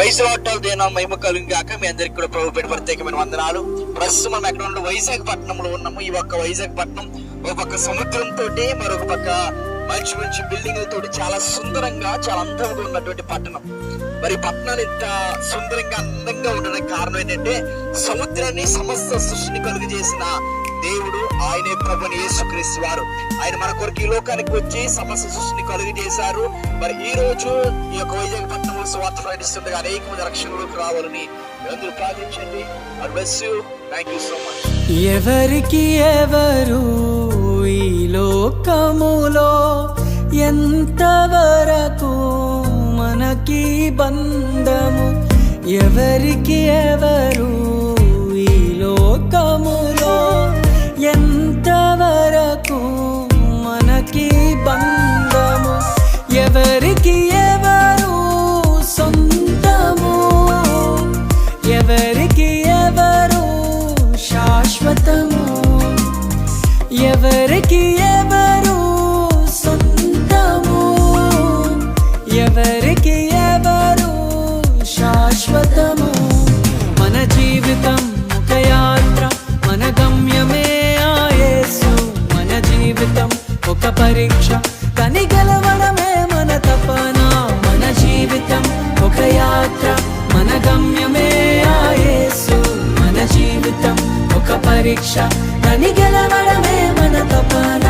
వయసు హోటల్ దేనా మహిమ కాక మీ అందరికి కూడా ప్రభు పేరు ప్రత్యేకమైన వందనాలు. ప్రస్తుతం మనం ఎక్కడ ఉన్న వైజాగ్ పట్టణంలో ఉన్నాము. ఈ ఒక్క వైజాగ్ పట్టణం ఒక పక్క సముద్రంతో మరొక పక్క మంచి మంచి బిల్డింగ్లతో చాలా సుందరంగా చాలా అందంగా ఉన్నటువంటి పట్టణం. మరి పట్టణాలు ఇంత సుందరంగా అందంగా ఉండడానికి కారణం ఏంటంటే సముద్రాన్ని సమస్త సృష్టిని కలుగు చేసిన దేవుడు ఆయనే ప్రభుని యేసుక్రీస్తు వారు. ఆయన మన కొరకు ఈ లోకానికి వచ్చి సమస్య సృష్టిని కలుగు చేశారు మరి ఈ రోజు ఈ యొక్క వైజాగ్ పట్టణంలో స్వార్థ ప్రకటిస్తుండగా అనేక మంది రక్షణలోకి రావాలని అందరూ ప్రార్థించండి. థ్యాంక్ యూ సో మచ్ ఎవరికి ఎవరు ఈ లోకములో ఎంతవరకు మనకి బంధము? ఎవరికి ఎవరు ఎవరికి ఎవరు సొంతము? ఎవరికి ఎవరు శాశ్వతము? మన జీవితం ఒక యాత్ర మన గమ్యమే ఆయేసు మన జీవితం ఒక పరీక్ష కని గెలవడమే మన తపన. మన జీవితం ఒక యాత్ర మన గమ్యమే ఆయేసు మన జీవితం ఒక పరీక్ష కని గెలవడం మన తపన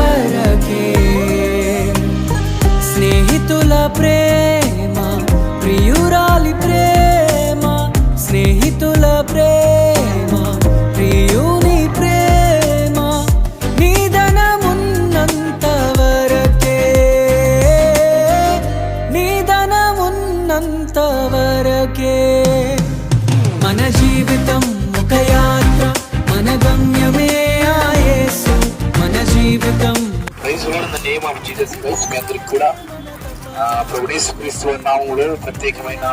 ప్రేమ ప్రియుని ప్రేమ నిధనమున్నంత వరకే నిధనమున్నంత వరకే మన జీవితం ఒక యాత్ర మన గమ్యమే ఆయేసు మన జీవితం praise lord in name of Jesus Christ. మీ అందరికి కూడా ఆ, ప్రభు ప్రత్యేకమైన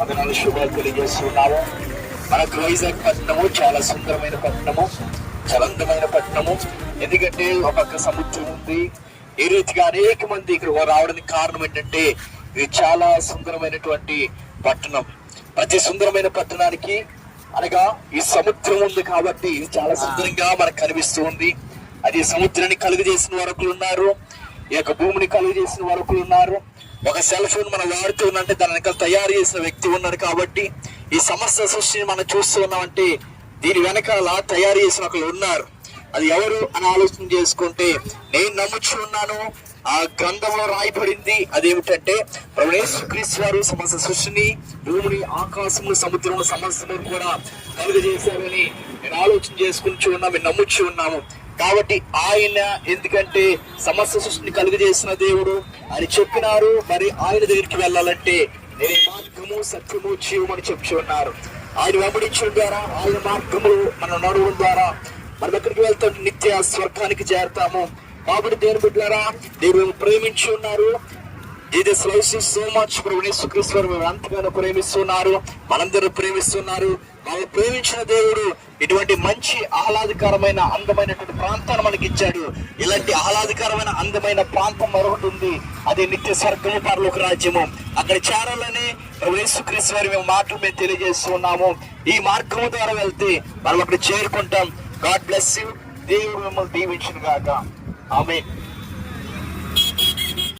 వందనాలు శుభాలు తెలియజేస్తున్నాము. మనకు వైజాగ్ పట్టణము చాలా సుందరమైన పట్టణము చలంతమైన పట్టణము. ఎందుకంటే ఒక పక్క సముద్రం ఉంది. ఈ రీతిగా అనేక మంది ఇక్కడ రావడానికి కారణం ఏంటంటే ఇది చాలా సుందరమైనటువంటి పట్టణం. ప్రతి సుందరమైన పట్టణానికి అనగా ఈ సముద్రం ఉంది కాబట్టి ఇది చాలా సుందరంగా మనకు కనిపిస్తూ ఉంది. అది సముద్రాన్ని కలుగు చేసిన వరకులు ఉన్నారు. ఈ యొక్క భూమిని కలుగు చేసిన వరకులు ఉన్నారు. ఒక సెల్ ఫోన్ మనం వాడుతూ ఉన్నంటే దాని తయారు చేసిన వ్యక్తి ఉన్నాడు కాబట్టి ఈ సమస్త సృష్టిని మనం చూస్తూ ఉన్నామంటే దీని వెనకాల తయారు చేసిన ఒకళ్ళు ఉన్నారు. అది ఎవరు అని ఆలోచన చేసుకుంటే నేను నమ్ముచు ఉన్నాను ఆ గ్రంథంలో రాయబడింది అదేమిటంటే క్రీస్తు వారు సమస్త సృష్టిని భూమిని ఆకాశము సముద్రము సమస్తము కూడా కలుగజేశారని నేను ఆలోచన చేసుకుని ఉన్నాము మేము నమ్ముచ్చు ఉన్నాము. కాబట్టి ఆయన ఎందుకంటే సమస్త సృష్టిని కలుగజేసిన దేవుడు అని చెప్పినారు మరి ఆయన దగ్గరికి వెళ్ళాలంటే నేను మార్గము సత్యము జీవమని చెప్పి ఉన్నారు. ఆయన వెంబడించడం ద్వారా ఆయన మార్గములు మనం నడవడం ద్వారా మనం ఎక్కడికి వెళ్తాం నిత్య స్వర్గానికి చేరతాము. కాబట్టి దేవుని బిడ్డారా దేవుడు ప్రేమించి ఉన్నారు. ఇది లవ్స్ యు సో మచ్ ప్రభునేశ్వరు మేము అంతగానో ప్రేమిస్తున్నారు మనందరూ ప్రేమిస్తున్నారు వాళ్ళు ప్రేమించిన దేవుడు ఇటువంటి మంచి ఆహ్లాదకరమైన అందమైనటువంటి ప్రాంతాన్ని మనకి ఇచ్చాడు. ఇలాంటి ఆహ్లాదకరమైన అందమైన ప్రాంతం మరొకటి ఉంది. అది నిత్య స్వర్గము పరలోక రాజ్యము. అక్కడ చేరాలని ప్రభు యేసుక్రీస్తు వారి మేము మాటలు మేము తెలియజేస్తున్నాము ఈ మార్గము ద్వారా వెళ్తే మనం అక్కడ చేరుకుంటాం. God bless you. దేవుడు మిమ్మల్ని దీవించిన కాక ఆమె